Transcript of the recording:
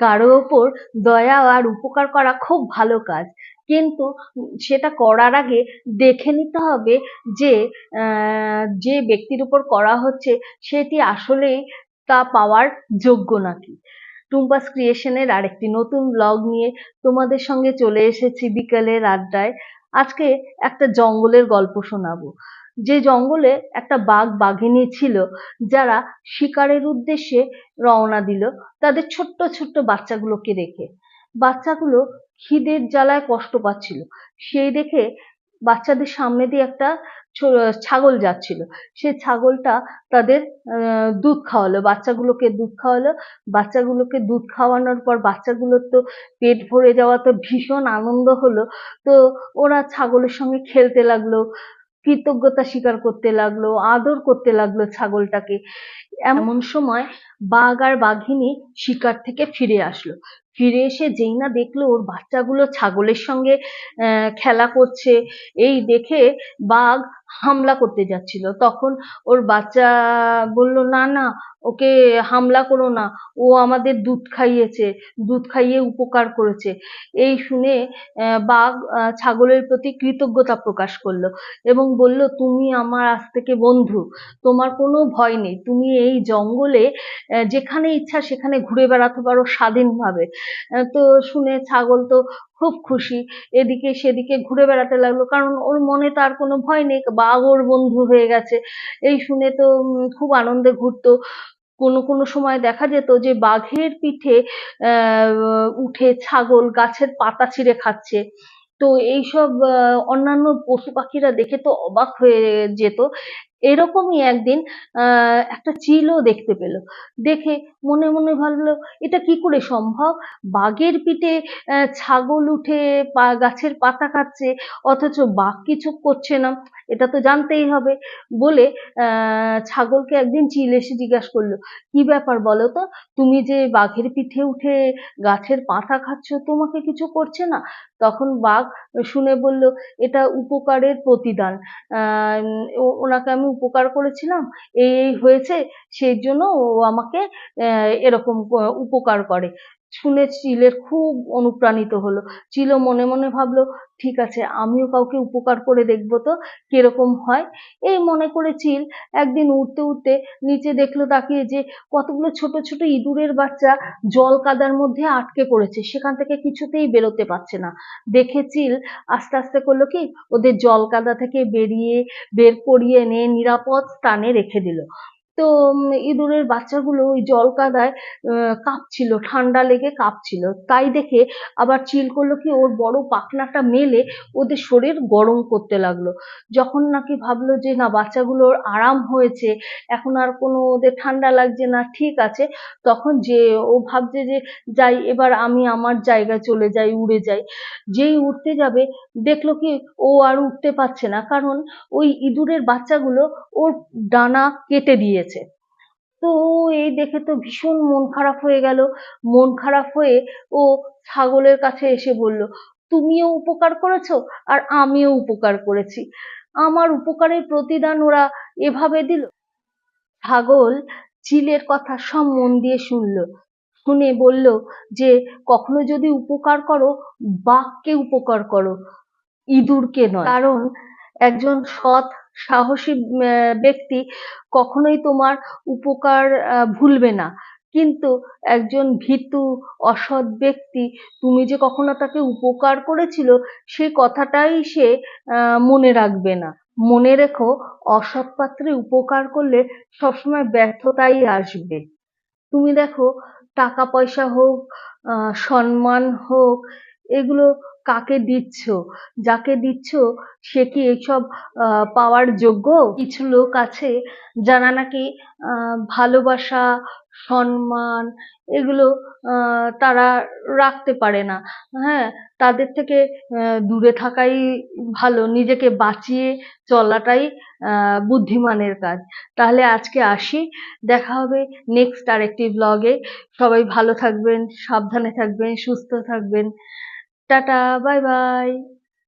কারও ওপর দয়া আর উপকার করা খুব ভালো কাজ। কিন্তু সেটা করার আগে দেখে নিতে হবে যে যে ব্যক্তির উপর করা হচ্ছে, সেটি আসলেই তা পাওয়ার যোগ্য নাকি? টুম্পাস ক্রিয়েশনের আরেকটি নতুন ব্লগ নিয়ে তোমাদের সঙ্গে চলে এসেছি বিকেলের আড্ডায়। আজকে একটা জঙ্গলের গল্প শোনাবো। যে জঙ্গলে একটা বাঘ বাঘিনী ছিল, যারা শিকারের উদ্দেশ্যে রওনা দিল, তাদের ছোট্ট ছোট্ট বাচ্চাগুলোকে রেখে বাচ্চাগুলো খিদের জ্বালায় কষ্ট পাচ্ছিল। সেই দেখে বাচ্চাদের সামনে দিয়ে একটা ছাগল যাচ্ছিল। সেই ছাগলটা তাদের দুধ খাওয়ালো। বাচ্চাগুলোকে দুধ খাওয়ালো। বাচ্চাগুলোকে দুধ খাওয়ানোর পর বাচ্চাগুলোর তো পেট ভরে যাওয়া তো ভীষণ আনন্দ হলো। তো ওরা ছাগলের সঙ্গে খেলতে লাগল। কৃতজ্ঞতা স্বীকার করতে লাগল, আদর করতে লাগল ছাগলটাকে। এমন সময় বাঘ আর বাঘিনী শিকার থেকে ফিরে আসলো। ফিরে এসে যেই না দেখল ওর বাচ্চাগুলো ছাগলের সঙ্গে খেলা করছে, এই দেখে বাঘ হামলা করতে যাচ্ছিল। তখন ওর বাচ্চা বলল, না না, ওকে হামলা করো না, ও আমাদের দুধ খাইয়েছে, দুধ খাইয়ে উপকার করেছে। এই শুনে বাঘ ছাগলের প্রতি কৃতজ্ঞতা প্রকাশ করল এবং বলল, তুমি আমার আজ থেকে বন্ধু, তোমার কোনো ভয় নেই। তুমি এই জঙ্গলে যেখানে ইচ্ছা সেখানে ঘুরে বেড়াতে পারো স্বাধীনভাবে। তো শুনে ছাগল তো খুব খুশি। এদিকে সেদিকে ঘুরে বেড়াতে লাগল, কারণ ওর মনে তো আর কোনো ভয় নেই বাঘ ওর বন্ধু হয়ে গেছে। এই শুনে তো খুব আনন্দে ঘুরতো। কোনো কোনো সময় দেখা যেত যে বাঘের পিঠে উঠে ছাগল গাছের পাতা ছিঁড়ে খাচ্ছে। তো এইসব অন্যান্য পশু পাখিরা দেখে তো অবাক হয়ে যেত। এরকমই একদিন একটা চিলও দেখতে পেল। দেখে মনে মনে ভাবলো, এটা কি করে সম্ভব? বাঘের পিঠে ছাগল উঠে গাছের পাতা খাচ্ছে অথচ বাঘ কিছু করছে না। এটা তো জানতেই হবে। বলে ছাগলকে একদিন চিল এসে জিজ্ঞাসা করল, কি ব্যাপার বলো তো? তুমি যে বাঘের পিঠে উঠে গাছের পাতা খাচ্ছ তোমাকে কিছু করছে না? তখন বাঘ শুনে বলল, এটা উপকারের প্রতিদান। আহ ওনাকে আমি উপকার করেছিলাম এই এই হয়েছে সেই জন্য ও আমাকে এরকম উপকার করে। শুনে চিলের খুব অনুপ্রাণিত হলো। চিলও মনে মনে ভাবলো, ঠিক আছে, আমিও কাউকে উপকার করে দেখব তো, কীরকম হয়? এই মনে করে চিল একদিন উঠতে উঠতে নিচে দেখল তাকিয়ে যে কতগুলো ছোট ছোট ইঁদুরের বাচ্চা জল কাদার মধ্যে আটকে পড়েছে, সেখান থেকে কিছুতেই বেরোতে পারছে না। দেখে চিল আস্তে আস্তে করল কি, ওদের জল কাদা থেকে বেরিয়ে, বের করিয়ে এনে নিরাপদ স্থানে রেখে দিল। তো ইঁদুরের বাচ্চাগুলো ওই জল কাদায় কাঁপছিল, ঠান্ডা লেগে কাঁপছিল। তাই দেখে আবার চিল করল কি ওর বড় পাখনাটা মেলে ওদের শরীর গরম করতে লাগল। যখন নাকি ভাবলো যে, না বাচ্চাগুলোর আরাম হয়েছে, এখন আর কোনো ওদের ঠান্ডা লাগছে না, ঠিক আছে। তখন যে, ও ভাবছে যে, যাই, এবার আমি আমার জায়গায় চলে যাই, উড়ে যাই। যেই উঠতে যাবে, দেখল কি ও আর উঠতে পারছে না। কারণ ওই ইঁদুরের বাচ্চাগুলো ওর ডানা কেটে দিয়েছে। তো এই দেখে তো ভীষণ মন খারাপ হয়ে গেল। মন খারাপ হয়ে ও ছাগলের কাছে এসে বলল, তুমিও উপকার করেছ আর আমিও উপকার করেছি। আমার উপকারের প্রতিদান ওরা এভাবে দিল। ছাগল চিলের কথা সব মন দিয়ে শুনলো। শুনে বলল যে, কখনো যদি উপকার করো, বাঘকে উপকার করো। ইঁদুরকে নয়। কারণ একজন সৎ সাহসী ব্যক্তি কখনোই তোমার উপকার ভুলবে না। কিন্তু একজন ভীতু, অসৎ ব্যক্তি, তুমি যে কখনো তাকে উপকার করেছিল সেই কথাটাই সে মনে রাখবে না। মনে রেখো, অসৎ পাত্রে উপকার করলে সবসময় ব্যর্থতাই আসবে। তুমি দেখো টাকা পয়সা হোক সম্মান হোক, এগুলো কাকে দিচ্ছ? যাকে দিচ্ছ, সে কি এইসব পাওয়ার যোগ্য? কিছু লোক আছে যারা নাকি ভালোবাসা, সম্মান এগুলো তারা রাখতে পারে না। হ্যাঁ তাদের থেকে দূরে থাকাই ভালো, নিজেকে বাঁচিয়ে চলাটাই বুদ্ধিমানের কাজ। তাহলে আজকে আসি, দেখা হবে নেক্সট আরেকটি ব্লগে সবাই ভালো থাকবেন, সাবধানে থাকবেন, সুস্থ থাকবেন। Tata bye bye.